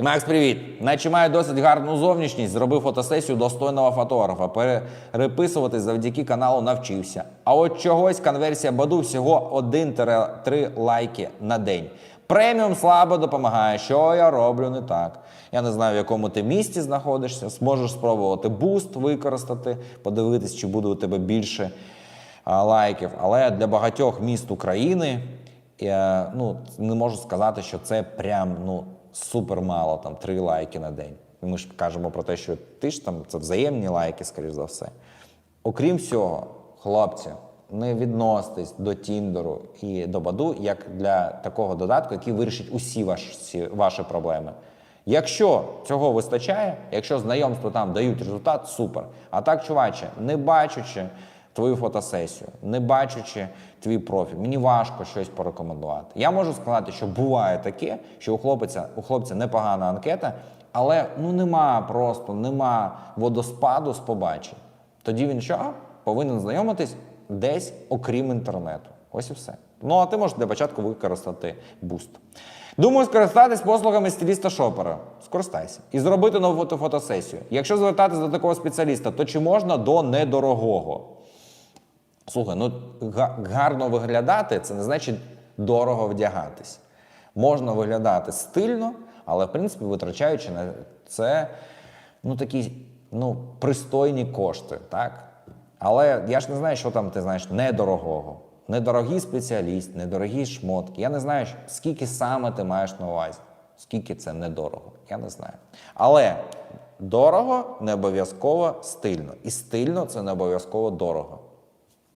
Макс, привіт! Наче маю досить гарну зовнішність, зробив фотосесію достойного фотографа. Переписуватись завдяки каналу навчився. А от чогось конверсія Баду всього 1-3 лайки на день. Преміум слабо допомагає, що я роблю не так. Я не знаю, в якому ти місті знаходишся. Зможеш спробувати буст використати, подивитись, чи буде у тебе більше а, лайків. Але для багатьох міст України я ну, не можу сказати, що це прям ну, супер мало, там три лайки на день. Ми ж кажемо про те, що ти ж там це взаємні лайки, скоріш за все. Окрім всього, хлопці, не відноситесь до Тіндеру і до Баду як для такого додатку, який вирішить усі ваші, ваші проблеми. Якщо цього вистачає, якщо знайомства там дають результат, супер. А так, чуваче, не бачучи твою фотосесію, не бачучи твій профіль, мені важко щось порекомендувати. Я можу сказати, що буває таке, що у хлопця, у хлопця непогана анкета, але ну нема просто, нема водоспаду з побачень. Тоді він що? Повинен знайомитись десь окрім інтернету. Ось і все. Ну а ти можеш для початку використати буст. Думаю, скористатись послугами стиліста шопера. Скористайся. І зробити нову фото- фотосесію. Якщо звертатись до такого спеціаліста, то чи можна до недорогого? Слухай, ну гарно виглядати це не значить дорого вдягатись. Можна виглядати стильно, але в принципі витрачаючи на це ну, такі ну, пристойні кошти. Так? Але я ж не знаю, що там ти знаєш недорогого. Недорогий спеціаліст, недорогі шмотки. Я не знаю, скільки саме ти маєш на увазі. Скільки це недорого. Я не знаю. Але дорого не обов'язково стильно. І стильно це не обов'язково дорого.